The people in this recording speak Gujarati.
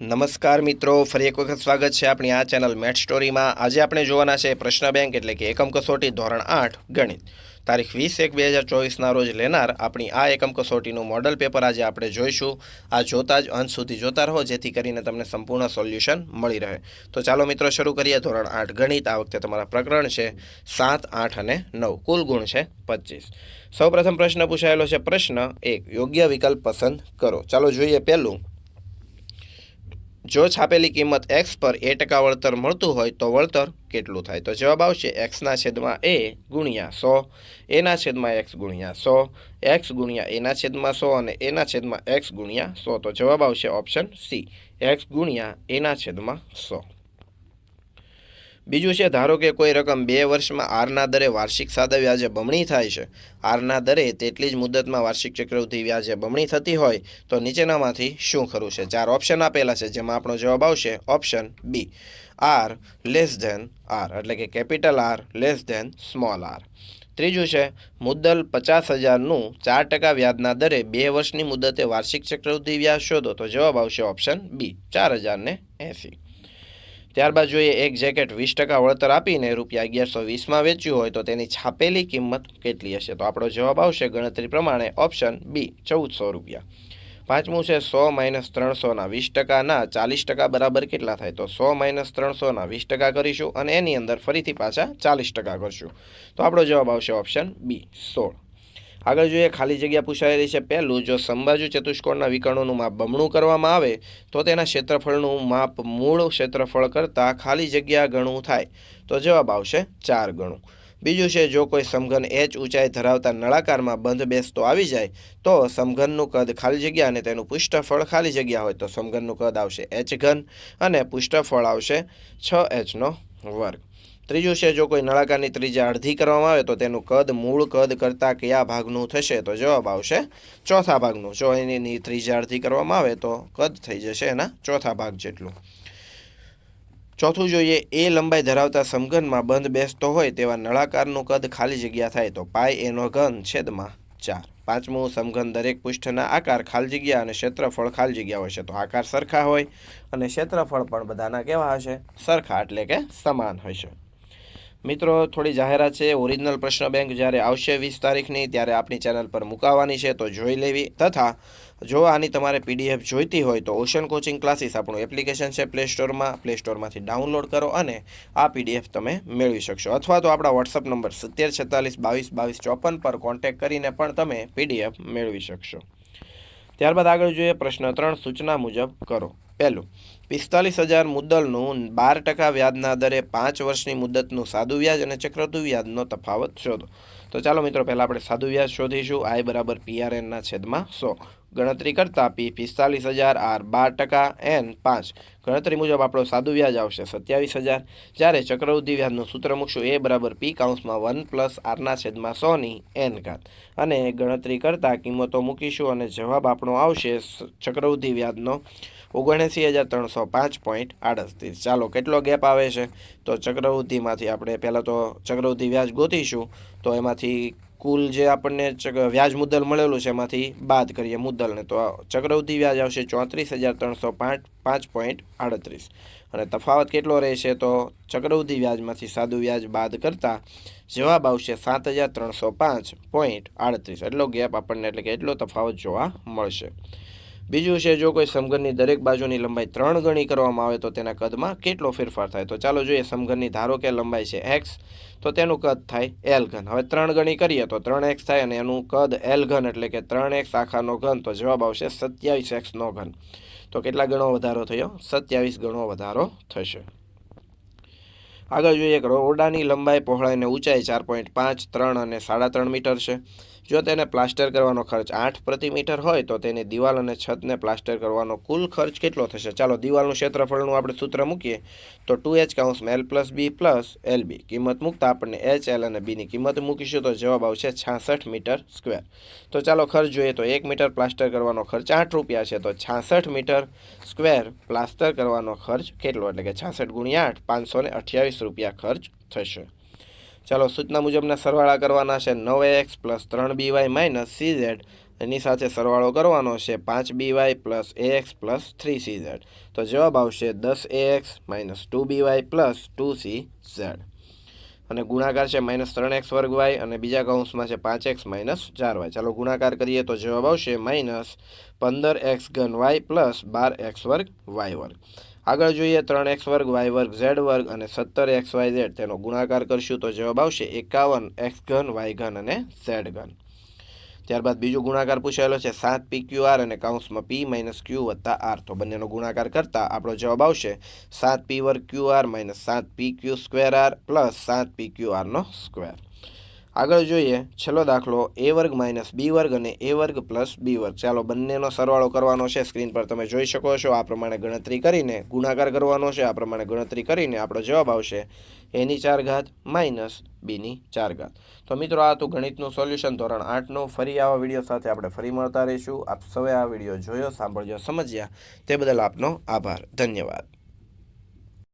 નમસ્કાર મિત્રો, ફરી એક વખત સ્વાગત છે આપણી આ ચેનલ મેટ સ્ટોરીમાં. આજે આપણે જોવાના છે પ્રશ્ન બેંક એટલે કે એકમ કસોટી ધોરણ આઠ, ગણિત. તારીખ વીસ એક બે હજાર ચોવીસના રોજ લેનાર આપણી આ એકમ કસોટીનું મોડલ પેપર આજે આપણે જોઈશું. આ જોતા જ અંત સુધી જોતા રહો, જેથી કરીને તમને સંપૂર્ણ સોલ્યુશન મળી રહે. તો ચાલો મિત્રો, શરૂ કરીએ ધોરણ આઠ, ગણિત. આ વખતે તમારા પ્રકરણ છે સાત, આઠ અને નવ. કુલ ગુણ છે પચીસ. સૌપ્રથમ પ્રશ્ન પૂછાયેલો છે પ્રશ્ન એક. યોગ્ય વિકલ્પ પસંદ કરો. ચાલો જોઈએ પહેલું. જો છાપેલી કિંમત એક્સ પર એ ટકા વળતર મળતું હોય તો વળતર કેટલું થાય? તો જવાબ આવશે એક્સના છેદમાં એ ગુણ્યા સો. એના છેદમાં એક્સ ગુણ્યા સો. એક્સ ગુણ્યા એના છેદમાં સો અને એના છેદમાં એક્સ ગુણ્યા સો. તો જવાબ આવશે ઓપ્શન સી એક્સ ગુણ્યા એના છેદમાં સો. બીજું છે, ધારો કે કોઈ રકમ બે વર્ષમાં આરના દરે વાર્ષિક સાદા વ્યાજે બમણી થાય છે, આરના દરે તેટલી જ મુદતમાં વાર્ષિક ચક્રવૃદ્ધિ વ્યાજે બમણી થતી હોય, તો નીચેનામાંથી શું ખરું છે? ચાર ઓપ્શન આપેલા છે, જેમાં આપણો જવાબ આવશે option B, R less than R, એટલે કે capital R less than small R. ત્રીજું છે, મુદ્દલ પચાસ હજારનું ચાર ટકા વ્યાજના દરે બે વર્ષની મુદતે વાર્ષિક ચક્રવૃદ્ધિ વ્યાજ શોધો, તો જવાબ આવશે ઓપ્શન બી, ચાર હજારને એંસી. ત્યારબાદ જોઈએ, એક જેકેટ વીસ ટકા વળતર આપીને રૂપિયા અગિયારસો વીસમાં વેચ્યું હોય તો તેની છાપેલી કિંમત કેટલી હશે? તો આપણો જવાબ આવશે ગણતરી પ્રમાણે ઓપ્શન બી, ચૌદસો રૂપિયા. પાંચમું છે, સો માઇનસ ત્રણસોના વીસ ટકાના ચાલીસ ટકા બરાબર કેટલા થાય? તો સો માઇનસ ત્રણસોના વીસ ટકા કરીશું અને એની અંદર ફરીથી પાછા ચાલીસ ટકા કરશું. તો આપણો જવાબ આવશે ઓપ્શન બી, સોળ. આગળ જોઈએ, ખાલી જગ્યા પૂછાયેલી છે પહેલું, જો સંબાજુ ચતુષ્કોણના વિકર્ણોનું માપ બમણું કરવામાં આવે, તો તેના ક્ષેત્રફળનું માપ મૂળ ક્ષેત્રફળ કરતાં ખાલી જગ્યા ગણું થાય. તો જવાબ આવશે ચાર ગણું. બીજું છે, જો કોઈ સમઘન એચ ઊંચાઈ ધરાવતા નળાકારમાં બંધ બેસતો આવી જાય, તો સમઘનનું કદ ખાલી જગ્યા અને તેનું પુષ્ઠફળ ખાલી જગ્યા હોય, તો સમઘનનું કદ આવશે એચ ઘન અને પુષ્ઠફળ આવશે છ એચનો વર્ગ. ત્રીજું છે, જો કોઈ નળાકારની ત્રિજ્યા અડધી કરવામાં આવે તો તેનું કદ મૂળ કદ કરતાં કયા ભાગનું થશે? તો જવાબ આવશે ચોથા ભાગનું. જો એની ત્રિજ્યા અડધી કરવામાં આવે તો કદ થઈ જશે એના ચોથા ભાગ જેટલું. ચોથું જોઈએ, એ લંબાઈ ધરાવતા સમઘનમાં બંધ બેસતો હોય તેવા નળાકારનું કદ ખાલી જગ્યા થાય તો પાય એનો ઘન છેદમાં ચાર. પાંચમું, સમઘન દરેક પૃષ્ઠના આકાર ખાલી જગ્યા અને ક્ષેત્રફળ ખાલી જગ્યા હોય છે તો આકાર સરખા હોય અને ક્ષેત્રફળ પણ બધાના કેવા હશે? સરખા, એટલે કે સમાન હશે. મિત્રો, થોડી જાહેરાત છે. ઓરિજિનલ પ્રશ્ન બેંક જ્યારે આવશે વીસ તારીખની, ત્યારે આપણી ચેનલ પર મુકાવાની છે, તો જોઈ લેવી. તથા, જો આની તમારે પીડીએફ જોઈતી હોય, તો ઓશન કોચિંગ ક્લાસીસ આપણું એપ્લિકેશન છે પ્લે સ્ટોરમાં. પ્લે સ્ટોરમાંથી ડાઉનલોડ કરો અને આ પીડીએફ તમે મેળવી શકશો. અથવા તો આપણા વોટ્સઅપ નંબર સિત્તેર, છેતાલીસ, બાવીસ બાવીસ, ચોપન પર કોન્ટેક્ટ કરીને પણ તમે પીડીએફ મેળવી શકશો. ત્યારબાદ આગળ જોઈએ પ્રશ્ન ત્રણ, સૂચના મુજબ કરો. પહેલું પિસ્તાલીસ હજાર મુદ્દલનું બાર ટકા વ્યાજના દરે પાંચ વર્ષની મુદતનું સાદું વ્યાજ અને ચક્રવૃદ્ધિ વ્યાજનો તફાવત શોધો. તો ચાલો મિત્રો, પહેલાં આપણે સાદું વ્યાજ શોધીશું. આઈ બરાબર પીઆરએનના છેદમાં સો. ગણતરી કરતાં પી પિસ્તાલીસ હજાર આર બાર ટકા એન પાંચ. ગણતરી મુજબ આપણો સાદું વ્યાજ આવશે સત્યાવીસ હજાર. જ્યારે ચક્રવૃદ્ધિ વ્યાજનું સૂત્ર મૂકશું, એ બરાબર પી કાઉન્સમાં વન પ્લસ આરના છેદમાં સોની એન ઘાત. અને ગણતરી કરતાં કિંમતો મૂકીશું અને જવાબ આપણો આવશે ચક્રવૃદ્ધિ વ્યાજનો ઓગણએંસી હજાર ત્રણસો પાંચ પોઈન્ટ આડત્રીસ. ચાલો, કેટલો ગેપ આવે છે? તો ચક્રવૃદ્ધિમાંથી આપણે પહેલાં તો ચક્રવૃદ્ધિ વ્યાજ ગોતીશું. તો એમાંથી કુલ જે આપણને વ્યાજ મુદ્દલ મળેલું છે, એમાંથી બાદ કરીએ મુદ્દલને. તો ચક્રવૃદ્ધિ વ્યાજ આવશે ચોત્રીસ હજાર ત્રણસો પાંચ પાંચ પોઈન્ટ આડત્રીસ. અને તફાવત કેટલો રહેશે? તો ચક્રવૃદ્ધિ વ્યાજમાંથી સાદું વ્યાજ બાદ કરતાં જવાબ આવશે સાત હજાર ત્રણસો પાંચ પોઈન્ટ આડત્રીસ. એટલો ગેપ આપણને એટલે કે એટલો તફાવત જોવા મળશે. બીજું છે, જો કોઈ સમઘનની દરેક બાજુની લંબાઈ ત્રણ ગણી કરવામાં આવે તો તેના કદમાં કેટલો ફેરફાર થાય? તો ચાલો જોઈએ સમઘનની ધારો કે લંબાઈ છે એક્સ તો તેનું કદ થાય એલ ઘન. હવે ત્રણ ગણી કરીએ તો ત્રણ એક્સ થાય અને એનું કદ એલ ઘન એટલે કે ત્રણ એક્સ આખાનો ઘન, તો જવાબ આવશે સત્યાવીસ એક્સનો ઘન. તો કેટલા ગણો વધારો થયો? સત્યાવીસ ગણો વધારો થશે. આગળ જોઈએ કે ઓરડાની લંબાઈ પહોળાઈ અને ઊંચાઈ ચાર પોઈન્ટ પાંચ ત્રણ અને સાડા ત્રણ મીટર છે. જો તેને પ્લાસ્ટર કરવાનો ખર્ચ આઠ પ્રતિ મીટર હોય તો તેની દિવાલ અને છતને પ્લાસ્ટર કરવાનો કુલ ખર્ચ કેટલો થશે? ચાલો, દિવાલનું ક્ષેત્રફળનું આપણે સૂત્ર મૂકીએ. તો two H કાઉન્સમાં L plus B plus L B. કિંમત મૂકતા આપણને એચ, એલ અને બીની કિંમત મૂકીશું તો જવાબ આવશે છાસઠ મીટર સ્ક્વેર. તો ચાલો, ખર્ચ જોઈએ તો એક મીટર પ્લાસ્ટર કરવાનો ખર્ચ આઠ રૂપિયા છે. તો છાસઠ મીટર સ્ક્વેર પ્લાસ્ટર કરવાનો ખર્ચ કેટલો? એટલે કે છાસઠ ગુણ્યા આઠ, પાંચસો ને અઠ્યાવીસ રૂપિયા ખર્ચ થશે. ચાલો, સૂચના મુજબના સરવાળા કરવાના છે નવ એક્સ પ્લસ ત્રણ B Y minus C Z. એની સાથે સરવાળો કરવાનો છે પાંચ B Y plus A X plus three C Z. તો જવાબ આવશે દસ A X minus two B Y plus two C Z. અને ગુણાકાર છે માઇનસ ત્રણ એક્સ વર્ગ વાય અને બીજા કૌંસમાં છે પાંચ એક્સ માઇનસ ચાર વાય. ચાલો, ગુણાકાર કરીએ તો જવાબ આવશે માઇનસ પંદર એક્સ ઘન વાય પ્લસ બાર એક્સ વર્ગ વાય વર્ગ. આગળ જોઈએ ત્રણ એક્સ વર્ગ, વાય વર્ગ, ઝેડ વર્ગ અને સત્તર એક્સ વાય ઝેડ. તેનો ગુણાકાર કરશું તો જવાબ આવશે એકાવન એક્સ ઘન, વાય ઘન અને ઝેડ ઘન. ત્યારબાદ બીજો ગુણાકાર પૂછાયેલો છે સાત પી ક્યુ આર અને કાઉન્સમાં પી માઇનસ ક્યુ વત્તા આર. તો બંનેનો ગુણાકાર કરતાં આપણો જવાબ આવશે સાત પી વર્ગ ક્યુ આર માઇનસ સાત P Q square R plus સાત પી ક્યુ આરનો સ્ક્વેર. આગળ જોઈએ, છેલ્લો દાખલો એ વર્ગ માઇનસ બી વર્ગ અને એ વર્ગ પ્લસ બી વર્ગ. ચાલો, બંનેનો સરવાળો કરવાનો છે. સ્ક્રીન પર તમે જોઈ શકો છો, આ પ્રમાણે ગણતરી કરીને, ગુણાકાર કરવાનો છે. આ પ્રમાણે ગણતરી કરીને આપણો જવાબ આવશે એની ચાર ઘાત માઇનસ બીની ચાર ઘાત. તો મિત્રો, આ હતું ગણિતનું સોલ્યુશન ધોરણ આઠનું. ફરી આવા વીડિયો સાથે આપણે ફરી મળતા રહીશું. આપ સૌએ આ વીડિયો જોયો, સાંભળ્યો, સમજ્યા. તે બદલ આપનો આભાર. ધન્યવાદ.